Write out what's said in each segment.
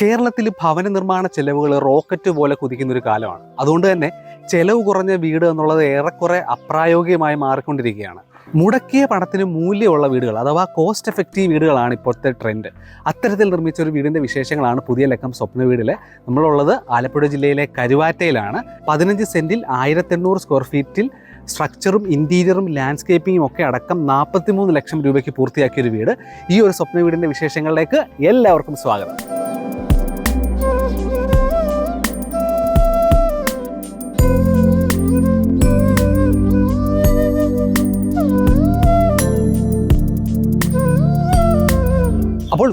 കേരളത്തിൽ ഭവന നിർമ്മാണ ചെലവുകൾ റോക്കറ്റ് പോലെ കുതിക്കുന്ന ഒരു കാലമാണ്. അതുകൊണ്ട് തന്നെ ചെലവ് കുറഞ്ഞ വീട് എന്നുള്ളത് ഏറെക്കുറെ അപ്രായോഗികമായി മാറിക്കൊണ്ടിരിക്കുകയാണ്. മുടക്കിയ പണത്തിന് മൂല്യമുള്ള വീടുകൾ അഥവാ കോസ്റ്റ് എഫക്റ്റീവ് വീടുകളാണ് ഇപ്പോഴത്തെ ട്രെൻഡ് അത്തരത്തിൽ നിർമ്മിച്ച ഒരു വീടിന്റെ വിശേഷങ്ങളാണ് പുതിയ ലക്കം സ്വപ്ന വീടിൽ നമ്മളുള്ളത് ആലപ്പുഴ ജില്ലയിലെ കരുവാറ്റയിലാണ്. പതിനഞ്ച് സെന്റിൽ ആയിരത്തെണ്ണൂറ് സ്ക്വയർ ഫീറ്റിൽ സ്ട്രക്ചറും ഇന്റീരിയറും ലാൻഡ്സ്കേപ്പിങ്ങും ഒക്കെ അടക്കം നാൽപ്പത്തിമൂന്ന് ലക്ഷം രൂപയ്ക്ക് പൂർത്തിയാക്കിയ ഒരു വീട്. ഈ ഒരു സ്വപ്ന വീടിന്റെ വിശേഷങ്ങളിലേക്ക് എല്ലാവർക്കും സ്വാഗതം.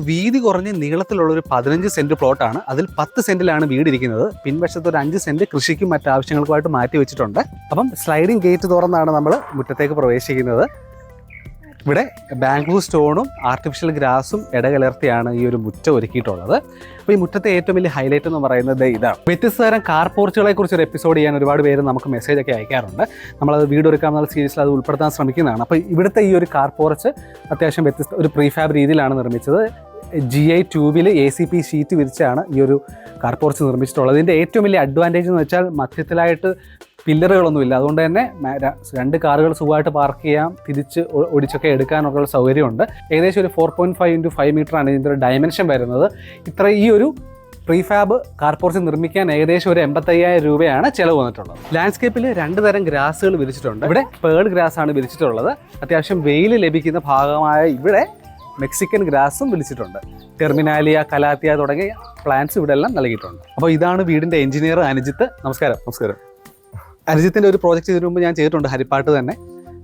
വീതി കുറഞ്ഞ് നീളത്തിലുള്ള ഒരു പതിനഞ്ച് സെന്റ് പ്ലോട്ടാണ് അതിൽ പത്ത് സെന്റിലാണ് വീട് ഇരിക്കുന്നത്. പിൻവശത്ത് ഒരു അഞ്ച് സെന്റ് കൃഷിക്കും മറ്റാവശ്യങ്ങൾക്കുമായിട്ട് മാറ്റി വെച്ചിട്ടുണ്ട്. അപ്പം സ്ലൈഡിംഗ് ഗേറ്റ് തുറന്നാണ് നമ്മൾ മുറ്റത്തേക്ക് പ്രവേശിക്കുന്നത്. ഇവിടെ ബാംഗ്ലൂർ സ്റ്റോണും ആർട്ടിഫിഷ്യൽ ഗ്രാസും ഇടകലർത്തിയാണ് ഈ ഒരു മുറ്റം ഒരുക്കിയിട്ടുള്ളത്. അപ്പോൾ ഈ മുറ്റത്തെ ഏറ്റവും വലിയ ഹൈലൈറ്റ് എന്ന് പറയുന്നത് ഇതാണ്. വ്യത്യസ്ത തരം കാർ പോർച്ചുകളെ കുറിച്ച് ഒരു എപ്പിസോഡ് ചെയ്യാൻ ഒരുപാട് പേര് നമുക്ക് മെസ്സേജ് ഒക്കെ അയക്കാറുണ്ട്. നമ്മളത് വീഡിയോ എടുക്കാമെന്നുള്ള സീരീസിൽ അത് ഉൾപ്പെടുത്താൻ ശ്രമിക്കുന്നതാണ്. അപ്പോൾ ഇവിടുത്തെ ഈ ഒരു കാർ പോർച്ച് അത്യാവശ്യം വ്യത്യസ്ത ഒരു പ്രീഫാബ് രീതിയിലാണ് നിർമ്മിച്ചത്. ജി ഐ ട്യൂബിൽ എ സി പി ഷീറ്റ് വിരിച്ചാണ് ഈ ഒരു കാർ പോർച്ച് നിർമ്മിച്ചിട്ടുള്ളത്. ഇതിന്റെ ഏറ്റവും വലിയ അഡ്വാന്റേജ് എന്ന് വെച്ചാൽ മധ്യത്തിലായിട്ട് പില്ലറുകളൊന്നുമില്ല. അതുകൊണ്ട് തന്നെ രണ്ട് കാറുകൾ സുഖമായിട്ട് പാർക്ക് ചെയ്യാം തിരിച്ച് ഒടിച്ചൊക്കെ എടുക്കാനൊക്കെ ഉള്ള സൗകര്യമുണ്ട്. ഏകദേശം ഒരു four point five into five മീറ്ററാണ് ഇതിന്റെ ഒരു ഡയമെൻഷൻ വരുന്നത്. ഇത്ര ഈ ഒരു പ്രീഫാബ് കാർ പോർച്ച് നിർമ്മിക്കാൻ ഏകദേശം ഒരു എൺപത്തയ്യായിരം രൂപയാണ് ചിലവ് വന്നിട്ടുള്ളത്. ലാൻഡ്സ്കേപ്പിൽ രണ്ട് തരം ഗ്രാസുകൾ വിരിച്ചിട്ടുണ്ട്. ഇവിടെ പേൾ ഗ്രാസ് ആണ് വിരിച്ചിട്ടുള്ളത്. അത്യാവശ്യം വെയിൽ ലഭിക്കുന്ന ഭാഗമായ ഇവിടെ മെക്സിക്കൻ ഗ്രാസും വിളിച്ചിട്ടുണ്ട് ടെർമിനാലിയ കലാത്തിയ തുടങ്ങിയ പ്ലാന്റ്സ് ഇവിടെ എല്ലാം നൽകിയിട്ടുണ്ട്. അപ്പോൾ ഇതാണ് വീടിന്റെ എഞ്ചിനീയർ അനുജിത്ത്. നമസ്കാരം. നമസ്കാരം. അനുജിത്തിന്റെ ഒരു പ്രോജക്റ്റ് ഇതിനു മുമ്പ് ഞാൻ ചെയ്തിട്ടുണ്ട് ഹരിപ്പാട്ട് തന്നെ.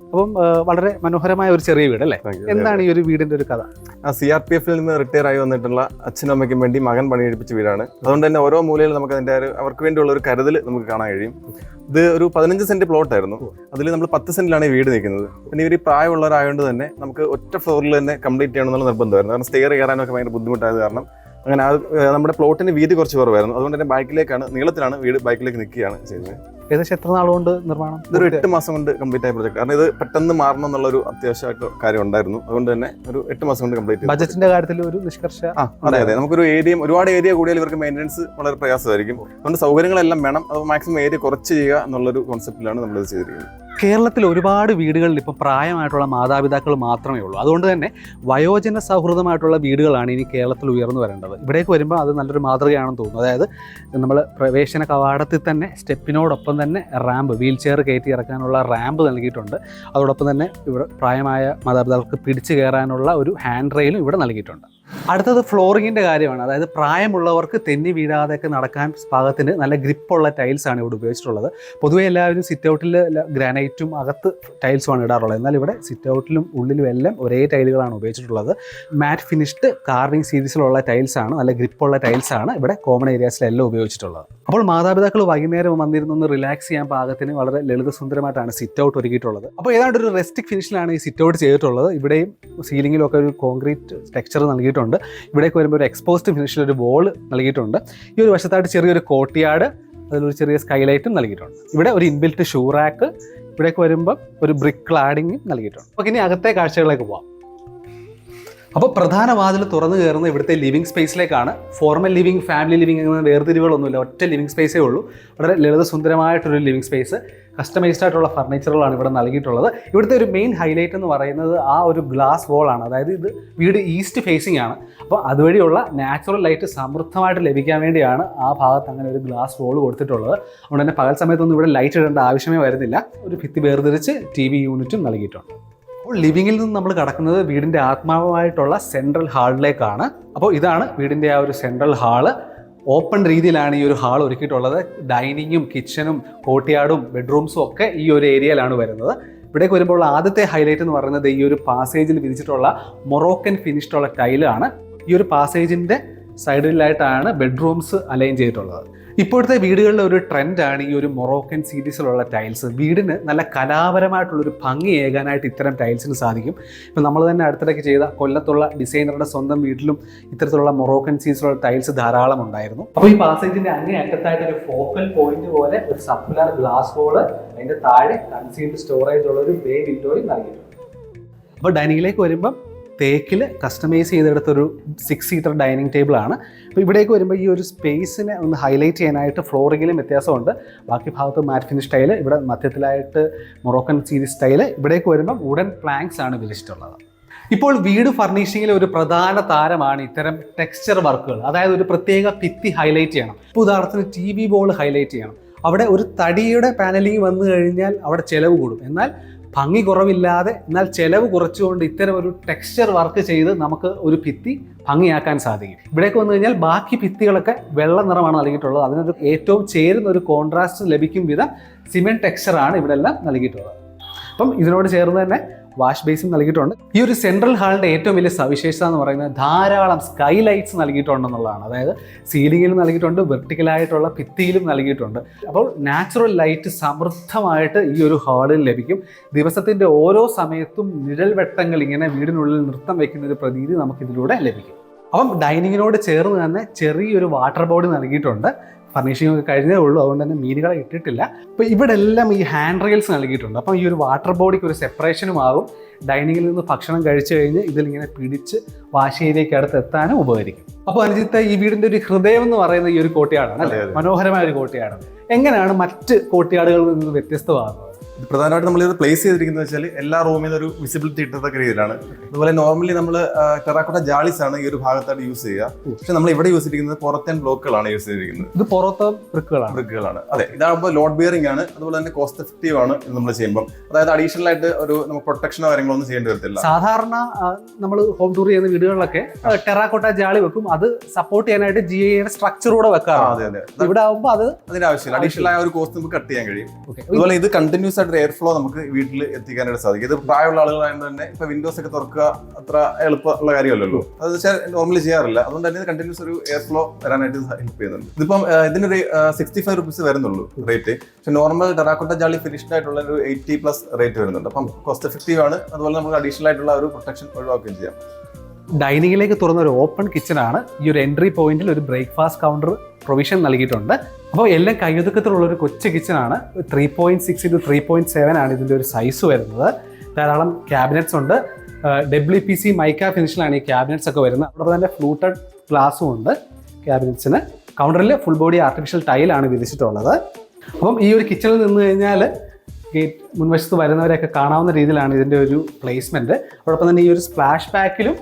അപ്പം വളരെ മനോഹരമായ ഒരു ചെറിയ വീട് അല്ലേ? എന്താണ് ഈ ഒരു വീടിന്റെ ഒരു കഥ? ആ സി ആർ പി എഫിൽ നിന്ന് റിട്ടയർ ആയി വന്നിട്ടുള്ള അച്ഛനും അമ്മയ്ക്കും വേണ്ടി മകൻ പണിയെടുപ്പിച്ച വീടാണ്. അതുകൊണ്ട് തന്നെ ഓരോ മൂലയിൽ നമുക്ക് അതിന്റെ അവർക്ക് വേണ്ടിയുള്ള ഒരു കരുതൽ നമുക്ക് കാണാൻ കഴിയും. ഇത് ഒരു പതിനഞ്ച് സെന്റ് പ്ലോട്ട് ആയിരുന്നു. അതിൽ നമ്മൾ പത്ത് സെന്റിലാണ് ഈ വീട് നിൽക്കുന്നത്. പിന്നെ ഇവർ പ്രായമുള്ളവരായതുകൊണ്ട് തന്നെ നമുക്ക് ഒറ്റ ഫ്ലോറിൽ തന്നെ കംപ്ലീറ്റ് ചെയ്യണമെന്നുള്ള നിർബന്ധമായിരുന്നു. കാരണം സ്റ്റെയർ കയറാനൊക്കെ ഭയങ്കര ബുദ്ധിമുട്ടായത് കാരണം അങ്ങനെ നമ്മുടെ പ്ലോട്ടിന് വീതി കുറച്ച് കുറവായിരുന്നു. അതുകൊണ്ട് തന്നെ ബൈക്കിലേക്കാണ് നീളത്തിലാണ് വീട് ബാക്കിലേക്ക് നിൽക്കുകയാണ് ചെയ്യുന്നത്. ഏകദേശം എത്ര കൊണ്ട് നിർമ്മാണം ഇതൊരു എട്ട് മാസം കൊണ്ട് കംപ്ലീറ്റ് ആയ പ്രോജക്ട് കാരണം ഇത് പെട്ടെന്ന് മാറണം എന്നുള്ള ഒരു അത്യാവശ്യമായിട്ട് കാര്യം ഉണ്ടായിരുന്നു. അതുകൊണ്ട് തന്നെ ഒരു എട്ട് മാസം കൊണ്ട് കംപ്ലീറ്റ് ബജറ്റിന്റെ കാര്യത്തിൽ ഒരു നിഷ്കർഷ അതെ അതെ. അതെ നമുക്കൊരു ഏരിയ ഒരുപാട് ഏരിയ കൂടിയാൽ ഇവർക്ക് മെയിന്റനൻസ് വളരെ പ്രയാസമായിരിക്കും. അതുകൊണ്ട് സൗകര്യങ്ങളെല്ലാം വേണം. അത് മാക്സിമം ഏരിയ കുറച്ച് ചെയ്യുക എന്നുള്ളൊരു കോൺസെപ്റ്റിലാണ് നമ്മളിത് ചെയ്തിരിക്കുന്നത്. കേരളത്തിൽ ഒരുപാട് വീടുകളിൽ ഇപ്പം പ്രായമായിട്ടുള്ള മാതാപിതാക്കൾ മാത്രമേ ഉള്ളൂ. അതുകൊണ്ട് തന്നെ വയോജന സൗഹൃദമായിട്ടുള്ള വീടുകളാണ് ഇനി കേരളത്തിൽ ഉയർന്നു വരേണ്ടത്. ഇവിടേക്ക് വരുമ്പോൾ അത് നല്ലൊരു മാതൃകയാണെന്ന് തോന്നുന്നു. അതായത് നമ്മൾ പ്രവേശന കവാടത്തിൽ തന്നെ സ്റ്റെപ്പിനോടൊപ്പം തന്നെ റാമ്പ് വീൽ ചെയർ കയറ്റി ഇറക്കാനുള്ള റാമ്പ് നൽകിയിട്ടുണ്ട്. അതോടൊപ്പം തന്നെ ഇവിടെ പ്രായമായ മാതാപിതാക്കൾക്ക് പിടിച്ചു കയറാനുള്ള ഒരു ഹാൻഡ് റെയിലും ഇവിടെ നൽകിയിട്ടുണ്ട്. അടുത്തത് ഫ്ലോറിങ്ങിന്റെ കാര്യമാണ്. അതായത് പ്രായമുള്ളവർക്ക് തെന്നി വീഴാതെയൊക്കെ നടക്കാൻ പാകത്തിന് നല്ല ഗ്രിപ്പുള്ള ടൈൽസാണ് ഇവിടെ ഉപയോഗിച്ചിട്ടുള്ളത്. പൊതുവേ എല്ലാവരും സിറ്റ് ഔട്ടിൽ ഗ്രാനൈറ്റും അകത്ത് ടൈൽസുമാണ് ഇടാറുള്ളത്. എന്നാൽ ഇവിടെ സിറ്റ് ഔട്ടിലും ഉള്ളിലും എല്ലാം ഒരേ ടൈലുകളാണ് ഉപയോഗിച്ചിട്ടുള്ളത്. മാറ്റ് ഫിനിഷ്ഡ് കാർവിംഗ് സീരീസിലുള്ള ടൈൽസാണ് നല്ല ഗ്രിപ്പുള്ള ടൈൽസാണ് ഇവിടെ കോമൺ ഏരിയാസിലെല്ലാം ഉപയോഗിച്ചിട്ടുള്ളത്. അപ്പോൾ മാതാപിതാക്കൾ വൈകുന്നേരം വന്നിരുന്നൊന്ന് റിലാക്സ് ചെയ്യാൻ പാകത്തിന് വളരെ ലളിതസുന്ദരമായിട്ടാണ് സിറ്റ് ഔട്ട് ഒരുക്കിയിട്ടുള്ളത്. അപ്പോൾ ഏതാണ്ട് ഒരു റെസ്റ്റിക് ഫിനിഷിലാണ് ഈ സിറ്റ് ഔട്ട് ചെയ്തിട്ടുള്ളത്. ഇവിടെയും സീലിങ്ങിലൊക്കെ ഒരു കോൺക്രീറ്റ് ടെക്സ്ചർ നൽകിയിട്ടുണ്ട്. ഇവിടേക്ക് വരുമ്പോൾ ഒരു എക്സ്പോസ്ഡ് ഫിനിഷിൽ ഒരു വോൾ നൽകിയിട്ടുണ്ട്. ഈ ഒരു വശത്തായിട്ട് ചെറിയൊരു കോട്ടിയാട് അതിലൊരു ചെറിയ സ്കൈലൈറ്റും നൽകിയിട്ടുണ്ട്. ഇവിടെ ഒരു ഇൻബിൽറ്റ് ഷൂ റാക്ക് ഇവിടേക്ക് വരുമ്പോൾ ഒരു ബ്രിക്ക് ക്ലാഡിങ്ങും നൽകിയിട്ടുണ്ട്. അപ്പോൾ ഇനി അകത്തെ കാഴ്ചകളിലേക്ക് പോവാം. അപ്പോൾ പ്രധാന വാതിൽ തുറന്നു കയറുന്ന ഇവിടുത്തെ ലിവിംഗ് സ്പേസിലേക്കാണ് ഫോർമൽ ലിവിംഗ് ഫാമിലി ലിവിംഗ് എന്ന വേർതിരിവുകളൊന്നുമില്ല. ഒറ്റ ലിവിംഗ് സ്പേസേ ഉള്ളൂ. വളരെ ലളിത ലളിതസുന്ദരമായിട്ടൊരു ലിവിംഗ് സ്പേസ് കസ്റ്റമൈസ്ഡ് ആയിട്ടുള്ള ഫർണിച്ചറുകളാണ് ഇവിടെ നൽകിയിട്ടുള്ളത്. ഇവിടുത്തെ ഒരു മെയിൻ ഹൈലൈറ്റ് എന്ന് പറയുന്നത് ആ ഒരു ഗ്ലാസ് വോളാണ് അതായത് ഇത് വീട് ഈസ്റ്റ് ഫേസിംഗ് ആണ്. അപ്പോൾ അതുവഴിയുള്ള നാച്ചുറൽ ലൈറ്റ് സമൃദ്ധമായിട്ട് ലഭിക്കാൻ വേണ്ടിയാണ് ആ ഭാഗത്ത് അങ്ങനെ ഒരു ഗ്ലാസ് വോൾ കൊടുത്തിട്ടുള്ളത്. അതുകൊണ്ട് തന്നെ പകൽ സമയത്തൊന്നും ഇവിടെ ലൈറ്റ് ഇടേണ്ട ആവശ്യമേ വരുന്നില്ല. ഒരു ഭിത്തി വേർതിരിച്ച് ടി വി യൂണിറ്റും നൽകിയിട്ടുണ്ട്. അപ്പോൾ ലിവിങ്ങിൽ നിന്ന് നമ്മൾ കടക്കുന്നത് വീടിന്റെ ആത്മാവുമായിട്ടുള്ള സെൻട്രൽ ഹാളിലേക്കാണ് അപ്പോൾ ഇതാണ് വീടിന്റെ ആ ഒരു സെൻട്രൽ ഹാൾ ഓപ്പൺ രീതിയിലാണ് ഈ ഒരു ഹാൾ ഒരുക്കിയിട്ടുള്ളത്. ഡൈനിങ്ങും കിച്ചണും കോട്ടിയാടും ബെഡ്റൂംസും ഒക്കെ ഈ ഒരു ഏരിയയിലാണ് വരുന്നത്. ഇവിടേക്ക് വരുമ്പോൾ ആദ്യത്തെ ഹൈലൈറ്റ് എന്ന് പറയുന്നത് ഈ ഒരു പാസേജിൽ വിരിച്ചിട്ടുള്ള മൊറോക്കൻ ഫിനിഷ്ഡുള്ള ടൈലാണ് ഈ ഒരു പാസേജിന്റെ സൈഡിലായിട്ടാണ് ബെഡ്റൂംസ് അലൈൻ ചെയ്തിട്ടുള്ളത്. ഇപ്പോഴത്തെ വീടുകളിലെ ഒരു ട്രെൻഡാണ് ഈ ഒരു മൊറോക്കൻ സീരീസിലുള്ള ടൈൽസ്. വീടിന് നല്ല കലാപരമായിട്ടുള്ളൊരു ഭംഗി ഏകാനായിട്ട് ഇത്തരം ടൈൽസിന് സാധിക്കും. ഇപ്പം നമ്മൾ തന്നെ അടുത്തിടയ്ക്ക് ചെയ്ത കൊല്ലത്തുള്ള ഡിസൈനറുടെ സ്വന്തം വീട്ടിലും ഇത്തരത്തിലുള്ള മൊറോക്കൻ സീരീസിലുള്ള ടൈൽസ് ധാരാളം ഉണ്ടായിരുന്നു. അപ്പോൾ ഈ പാസേജിന്റെ അങ്ങേ അറ്റത്തായിട്ട് ഒരു ഫോക്കൽ പോയിന്റ് പോലെ ഒരു സർക്കുലർ ഗ്ലാസ് ഹോൾ അതിന്റെ താഴെ കൺസീൽഡ് സ്റ്റോറേജ് ഉള്ള ഒരു ബേ വിൻഡോയും നൽകിയിട്ടുണ്ട്. അപ്പോൾ ഡൈനിങ്ങിലേക്ക് വരുമ്പം തേക്കിൽ കസ്റ്റമൈസ് ചെയ്തെടുത്തൊരു സിക്സ് സീറ്റർ ഡൈനിങ് ടേബിളാണ് അപ്പോൾ ഇവിടേക്ക് വരുമ്പോൾ ഈ ഒരു സ്പേസിനെ ഒന്ന് ഹൈലൈറ്റ് ചെയ്യാനായിട്ട് ഫ്ലോറിങ്ങിലും വ്യത്യാസമുണ്ട്. ബാക്കി ഭാഗത്ത് മാറ്റ് ഫിനിഷ് സ്റ്റൈൽ ഇവിടെ മധ്യത്തിലായിട്ട് മൊറോക്കൻ സീരീസ് സ്റ്റൈൽ ഇവിടേക്ക് വരുമ്പോൾ വുഡൻ പ്ലാങ്ക്സ് ആണ് വിരിച്ചിട്ടുള്ളത് ഇപ്പോൾ വീട് ഫർണിഷിങ്ങിലെ ഒരു പ്രധാന താരമാണ് ഇത്തരം ടെക്സ്ചർ വർക്കുകൾ അതായത് ഒരു പ്രത്യേക ഭിത്തി ഹൈലൈറ്റ് ചെയ്യണം. ഇപ്പോൾ ഉദാഹരണത്തിന് ടി വി ബോൾ ഹൈലൈറ്റ് ചെയ്യണം. അവിടെ ഒരു തടിയുടെ പാനലിംഗ് വന്നു കഴിഞ്ഞാൽ അവിടെ ചിലവ് കൂടും. എന്നാൽ ഭംഗി കുറവില്ലാതെ എന്നാൽ ചെലവ് കുറച്ചുകൊണ്ട് ഇത്തരം ഒരു ടെക്സ്ചർ വർക്ക് ചെയ്ത് നമുക്ക് ഒരു ഭിത്തി ഭംഗിയാക്കാൻ സാധിക്കും. ഇവിടേക്ക് വന്നു കഴിഞ്ഞാൽ ബാക്കി ഭിത്തികളൊക്കെ വെള്ള നിറമാണ് നൽകിയിട്ടുള്ളത്. അതിനൊരു ഏറ്റവും ചേരുന്ന ഒരു കോൺട്രാസ്റ്റ് ലഭിക്കും വിധം സിമെന്റ് ടെക്സ്ചറാണ് ഇവിടെ എല്ലാം നൽകിയിട്ടുള്ളത്. അപ്പം ഇതിനോട് ചേർന്ന് തന്നെ വാഷ് ബേസിൻ നൽകിയിട്ടുണ്ട്. ഈ ഒരു സെൻട്രൽ ഹാളിന്റെ ഏറ്റവും വലിയ സവിശേഷത എന്ന് പറയുന്നത് ധാരാളം സ്കൈ ലൈറ്റ്സ് നൽകിയിട്ടുണ്ടെന്നുള്ളതാണ്. അതായത് സീലിംഗിലും നൽകിയിട്ടുണ്ട് വെർട്ടിക്കലായിട്ടുള്ള ഭിത്തിയിലും നൽകിയിട്ടുണ്ട്. അപ്പോൾ നാച്ചുറൽ ലൈറ്റ് സമൃദ്ധമായിട്ട് ഈ ഒരു ഹാളിൽ ലഭിക്കും. ദിവസത്തിന്റെ ഓരോ സമയത്തും നിഴൽ വെട്ടങ്ങൾ ഇങ്ങനെ വീടിനുള്ളിൽ നൃത്തം വയ്ക്കുന്ന ഒരു പ്രതീതി നമുക്കിതിലൂടെ ലഭിക്കും. അപ്പം ഡൈനിങ്ങിനോട് ചേർന്ന് തന്നെ ചെറിയൊരു വാട്ടർ ബോഡി നൽകിയിട്ടുണ്ട്. ഫർണിഷിംഗ് ഒക്കെ കഴിഞ്ഞേ ഉള്ളൂ. അതുകൊണ്ട് തന്നെ മീനുകളെ ഇട്ടിട്ടില്ല. അപ്പോൾ ഇവിടെ എല്ലാം ഈ ഹാൻഡ് റെയിൽസ് നൽകിയിട്ടുണ്ട്. അപ്പം ഈ ഒരു വാട്ടർ ബോഡിക്ക് ഒരു സെപ്പറേഷനും ആകും ഡൈനിങ്ങിൽ നിന്ന് ഭക്ഷണം കഴിച്ചു കഴിഞ്ഞ് ഇതിലിങ്ങനെ പിടിച്ച് വാശേരിയിലേക്ക് അടുത്ത് എത്താനും ഉപകരിക്കും. അപ്പോൾ അനുജിത്ത് ഈ വീടിന്റെ ഒരു ഹൃദയം എന്ന് പറയുന്ന ഈ ഒരു കോട്ടയാടാണ് അല്ലേ. മനോഹരമായ ഒരു കോട്ടിയാടാണ് എങ്ങനെയാണ് മറ്റ് കോട്ടയാടുകളിൽ നിന്ന് വ്യത്യസ്തമാകുന്നത്? പ്രധാനമായിട്ട് നമ്മൾ ഇത് പ്ലേസ് ചെയ്തിരിക്കുന്നത് വെച്ചാൽ എല്ലാ റൂമിൽ നിന്ന് ഒരു വിസിബിലിറ്റി കിട്ടത്തക്ക രീതിയിലാണ്. അതുപോലെ നോർമലി നമ്മൾ ടെറാക്കോട്ട ജാളിസ് ആണ് ഈ ഒരു ഭാഗത്തായിട്ട് യൂസ് ചെയ്യുക. പക്ഷെ നമ്മൾ ഇവിടെ യൂസ് ചെയ്തിരിക്കുന്നത് പുറത്തെ ബ്ലോക്കുകളാണ് യൂസ് ചെയ്തിരിക്കുന്നത്. ഇത് പുറത്തെ ബ്രിക്കുകളാണ് ബ്രിക്കുകളാണ് അതെ ഇതാകുമ്പോൾ ലോഡ് ബിയറിംഗ് ആണ്. അതുപോലെ തന്നെ കോസ്റ്റ് എഫക്റ്റീവ് ആണ് നമ്മൾ ചെയ്യുമ്പോൾ അതായത് അഡീഷണൽ ആയിട്ട് ഒരു നമുക്ക് പ്രൊട്ടക്ഷനോ കാര്യങ്ങളോ ഒന്നും ചെയ്യേണ്ടി വരത്തില്ല. സാധാരണ നമ്മൾ ഹോം ടൂർ ചെയ്യുന്ന വീടുകളിലൊക്കെ ടെറാക്കോട്ട ജാളി വെക്കും. അത് സപ്പോർട്ട് ചെയ്യാനായിട്ട് ജി ഐയുടെ സ്ട്രക്ചർ കൂടെ വെക്കാറുണ്ട്. അതെ അതെ. ഇവിടെ ആകുമ്പോൾ അത് അതിന്റെ ആവശ്യമില്ല. അഡീഷണൽ ആയ ഒരു കോസ്റ്റ് നമുക്ക് കട്ട് ചെയ്യാൻ കഴിയും. അതുപോലെ ഇത് കണ്ടിന്യൂസ് ആയിട്ട് എയർ ഫ്ലോ നമുക്ക് വീട്ടിൽ എത്തിക്കാനായിട്ട് സാധിക്കും. ഇത് പ്രായമുള്ള ആളുകളായത് തന്നെ ഇപ്പൊ വിൻഡോസ് ഒക്കെ തുറക്കുക അത്ര എളുപ്പമുള്ള കാര്യമല്ലല്ലോ. അത് വെച്ചാൽ നോർമലി ചെയ്യാറില്ല. അതുകൊണ്ട് തന്നെ കണ്ടിന്യൂസ് ഒരു എയർ ഫ്ലോ വരാനായിട്ട് ഹെൽപ്പ് ചെയ്യുന്നുണ്ട്. ഇതിപ്പം ഇതിനൊരു സിക്സ്റ്റി ഫൈവ് റുപ്പീസ് വരുന്നുള്ളൂ റേറ്റ് പക്ഷെ നോർമൽ ടെറാക്കോട്ട ജാളി ഫിനിഷ്ഡ് ആയിട്ടുള്ള ഒരു എയ്റ്റി പ്ലസ് റേറ്റ് വരുന്നുണ്ട്. അപ്പം കോസ്റ്റ് എഫക്റ്റീവ് ആണ്. അതുപോലെ നമുക്ക് അഡീഷണൽ ആയിട്ടുള്ള ഒരു പ്രൊട്ടക്ഷൻ ഒഴിവാക്കുകയും ചെയ്യാം. ഡൈനിങ്ങിലേക്ക് തുറന്ന ഒരു ഓപ്പൺ കിച്ചൺ ആണ്. ഈ ഒരു എൻട്രി പോയിന്റിൽ ഒരു ബ്രേക്ക്ഫാസ്റ്റ് കൗണ്ടർ പ്രൊവിഷൻ നൽകിയിട്ടുണ്ട്. അപ്പോൾ എല്ലാം കൈയൊതുക്കത്തിലുള്ള ഒരു കൊച്ചു കിച്ചണാണ്. Three point six into three point seven ആണ് ഇതിന്റെ ഒരു സൈസ് വരുന്നത്. ധാരാളം ക്യാബിനറ്റ്സ് ഉണ്ട്. ഡബ്ല്യു പി സി മൈക്ക ഫിനിഷിലാണ് ഈ ക്യാബിനറ്റ്സ് ഒക്കെ വരുന്നത്. അവിടെ തന്നെ ഫ്ലൂട്ടഡ് ഗ്ലാസും ഉണ്ട് ക്യാബിനറ്റ്സിന് കൗണ്ടറിൽ ഫുൾ ബോഡി ആർട്ടിഫിഷ്യൽ ടൈലാണ് വിധിച്ചിട്ടുള്ളത് അപ്പം ഈ ഒരു കിച്ചണിൽ നിന്ന് കഴിഞ്ഞാൽ ഗേറ്റ് മുൻവശത്ത് വരുന്നവരെയൊക്കെ കാണാവുന്ന രീതിയിലാണ് ഇതിന്റെ ഒരു പ്ലേസ്മെന്റ് അതോടൊപ്പം തന്നെ ഈ ഒരു സ്പ്ലാഷ് പാക്കിലും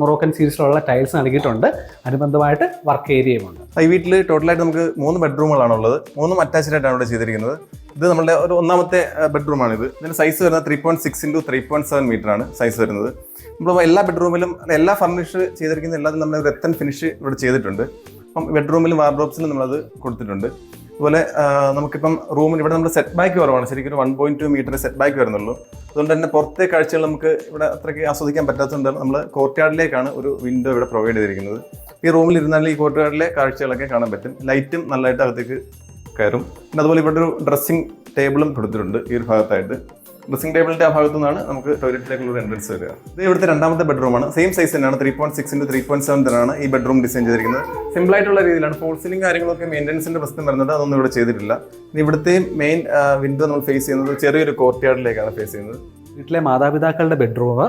മൊറോക്കൻ സീരീസിലുള്ള ടൈൽസ് നൽകിയിട്ടുണ്ട്. അനുബന്ധമായിട്ട് വർക്ക് ഏരിയയുമുണ്ട് ഈ വീട്ടിൽ ടോട്ടലായിട്ട് നമുക്ക് മൂന്ന് ബെഡ്റൂമുകളാണ് ഉള്ളത് മൂന്നും അറ്റാച്ച്ഡ് ആയിട്ടാണ് ഇവിടെ ചെയ്തിരിക്കുന്നത്. ഇത് നമ്മുടെ ഒരു ഒന്നാമത്തെ ബെഡ്റൂമാണ് ഇത് ഇതിന്റെ സൈസ് വരുന്നത് three point six into three point seven metre ആണ് സൈസ് വരുന്നത്. നമ്മൾ എല്ലാ ബെഡ്റൂമിലും എല്ലാ ഫർണിഷ് ചെയ്തിരിക്കുന്ന എല്ലാത്തിലും നമ്മൾ ഒരു എത്തൻ ഫിനിഷ് ഇവിടെ ചെയ്തിട്ടുണ്ട്. അപ്പം ബെഡ്റൂമിലും വാർഡ്രോബ്സിലും നമ്മളത് കൊടുത്തിട്ടുണ്ട്. അതുപോലെ നമുക്കിപ്പം റൂമിൽ ഇവിടെ നമ്മുടെ സെറ്റ് ബാക്ക് കുറവാണ്. ശരിക്കും ഒരു one point two metre set back വരുന്നുള്ളൂ. അതുകൊണ്ട് തന്നെ പുറത്തെ കാഴ്ചകൾ നമുക്ക് ഇവിടെ അത്രയ്ക്ക് ആസ്വദിക്കാൻ പറ്റാത്തതുകൊണ്ട് നമ്മൾ കോർട്ട്യാർഡിലേക്കാണ് ഒരു വിൻഡോ ഇവിടെ പ്രൊവൈഡ് ചെയ്തിരിക്കുന്നത്. ഈ റൂമിൽ ഇരുന്നാൽ ഈ കോർട്ട്യാർഡിലെ കാഴ്ചകളൊക്കെ കാണാൻ പറ്റും. ലൈറ്റും നല്ലതായിട്ട് അകത്തേക്ക് കയറും. പിന്നെ അതുപോലെ ഇവിടെ ഒരു ഡ്രസ്സിംഗ് ടേബിളും കൊടുത്തിട്ടുണ്ട് ഈ ഒരു ഭാഗത്തായിട്ട്. ഡ്രസ്സിംഗ് ടേബിളിന്റെ ആ ഭാഗത്തു നിന്നാണ് നമുക്ക് ടോയ്ലറ്റിലേക്കുള്ള എൻട്രൻസ് വരിക. ഇത് ഇവിടുത്തെ രണ്ടാമത്തെ ബെഡ്റൂമാണ് സെയിം സൈസ് തന്നെയാണ്. Three point six into three point seven തന്നെയാണ് ഈ ബെഡ്റൂം ഡിസൈൻ ചെയ്തിരിക്കുന്നത്. സിമ്പിൾ ആയിട്ടുള്ള രീതിയിലാണ്. ഫോൾ സീലിംഗ് കാര്യങ്ങളൊക്കെ മെയിന്റനൻസിന്റെ പ്രശ്നം വരുന്നുണ്ട് അതൊന്നും ഇവിടെ ചെയ്തിട്ടില്ല. ഇനി ഇവിടുത്തെ മെയിൻ വിൻഡോ നമ്മൾ ഫേസ് ചെയ്യുന്നത് ചെറിയൊരു കോർട്ട് യാർഡിലേക്കാണ് ഫേസ് ചെയ്യുന്നത്. വീട്ടിലെ മാതാപിതാക്കളുടെ ബെഡ്റൂം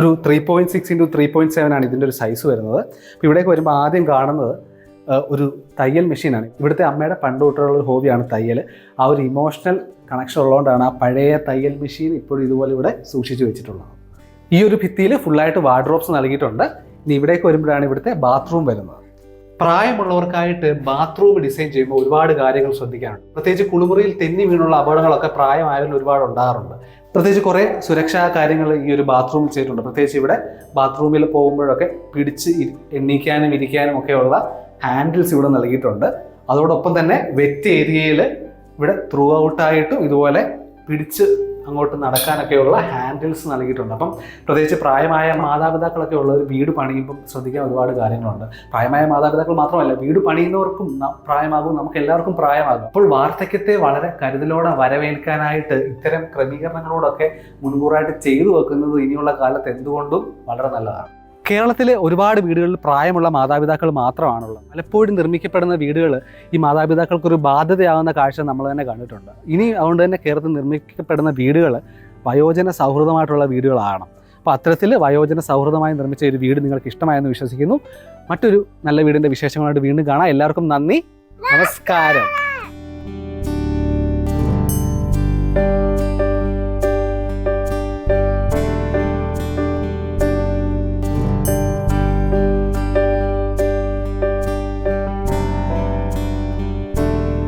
ഒരു three point six into three point seven ആണ് ഇതിന്റെ ഒരു സൈസ് വരുന്നത്. അപ്പോൾ ഇവിടേക്ക് വരുമ്പോൾ ആദ്യം കാണുന്നത് ഒരു തയ്യൽ മെഷീനാണ്. ഇവിടുത്തെ അമ്മയുടെ പണ്ട് തൊട്ടുള്ള ഒരു ഹോബിയാണ് തയ്യൽ. ആ ഒരു ഇമോഷണൽ കണക്ഷൻ ഉള്ളതുകൊണ്ടാണ് ആ പഴയ തയ്യൽ മെഷീൻ ഇപ്പോഴും ഇതുപോലെ ഇവിടെ സൂക്ഷിച്ചു വെച്ചിട്ടുള്ളത്. ഈ ഒരു ഭിത്തിയിൽ ഫുള്ളായിട്ട് വാർഡ്രോബ്സ് നൽകിയിട്ടുണ്ട്. ഇനി ഇവിടേക്ക് വരുമ്പോഴാണ് ഇവിടുത്തെ ബാത്റൂം വരുന്നത്. പ്രായമുള്ളവർക്കായിട്ട് ബാത്റൂം ഡിസൈൻ ചെയ്യുമ്പോൾ ഒരുപാട് കാര്യങ്ങൾ ശ്രദ്ധിക്കാനുണ്ട്. പ്രത്യേകിച്ച് കുളിമുറിയിൽ തെന്നി വീണുള്ള അപകടങ്ങളൊക്കെ പ്രായമായവരിൽ ഒരുപാട് ഉണ്ടാകാറുണ്ട്. പ്രത്യേകിച്ച് കുറേ സുരക്ഷാ കാര്യങ്ങൾ ഈ ഒരു ബാത്റൂമിൽ ചെയ്തിട്ടുണ്ട്. പ്രത്യേകിച്ച് ഇവിടെ ബാത്റൂമിൽ പോകുമ്പോഴൊക്കെ പിടിച്ച് എണ്ണീക്കാനും ഇരിക്കാനും ഒക്കെയുള്ള ഹാൻഡിൽസ് ഇവിടെ നൽകിയിട്ടുണ്ട്. അതോടൊപ്പം തന്നെ വെറ്റ് ഏരിയയിൽ ഇവിടെ ത്രൂ ഔട്ടായിട്ടും ഇതുപോലെ പിടിച്ച് അങ്ങോട്ട് നടക്കാനൊക്കെയുള്ള ഹാൻഡിൽസ് നൽകിയിട്ടുണ്ട്. അപ്പം പ്രത്യേകിച്ച് പ്രായമായ മാതാപിതാക്കളൊക്കെ ഉള്ള ഒരു വീട് പണിയുമ്പം ശ്രദ്ധിക്കാൻ ഒരുപാട് കാര്യങ്ങളുണ്ട്. പ്രായമായ മാതാപിതാക്കൾ മാത്രമല്ല വീട് പണിയുന്നവർക്കും പ്രായമാകും നമുക്ക് എല്ലാവർക്കും പ്രായമാകും. അപ്പോൾ വാർദ്ധക്യത്തെ വളരെ കരുതലോടെ വരവേൽക്കാനായിട്ട് ഇത്തരം ക്രമീകരണങ്ങളോടൊക്കെ മുൻകൂറായിട്ട് ചെയ്തു വെക്കുന്നത് ഇനിയുള്ള കാലത്ത് എന്തുകൊണ്ടും വളരെ നല്ലതാണ്. കേരളത്തിലെ ഒരുപാട് വീടുകളിൽ പ്രായമുള്ള മാതാപിതാക്കൾ മാത്രമാണുള്ളത്. പലപ്പോഴും നിർമ്മിക്കപ്പെടുന്ന വീടുകൾ ഈ മാതാപിതാക്കൾക്കൊരു ബാധ്യതയാകുന്ന കാഴ്ച നമ്മൾ തന്നെ കണ്ടിട്ടുണ്ട്. ഇനി അതുകൊണ്ട് തന്നെ കേരളത്തിൽ നിർമ്മിക്കപ്പെടുന്ന വീടുകൾ വയോജന സൗഹൃദമായിട്ടുള്ള വീടുകളാണ് അപ്പോൾ അത്തരത്തിൽ വയോജന സൗഹൃദമായി നിർമ്മിച്ച ഒരു വീട് നിങ്ങൾക്ക് ഇഷ്ടമായെന്ന് വിശ്വസിക്കുന്നു. മറ്റൊരു നല്ല വീടിന്റെ വിശേഷങ്ങളായിട്ട് വീണ്ടും കാണാം. എല്ലാവർക്കും നന്ദി. നമസ്കാരം.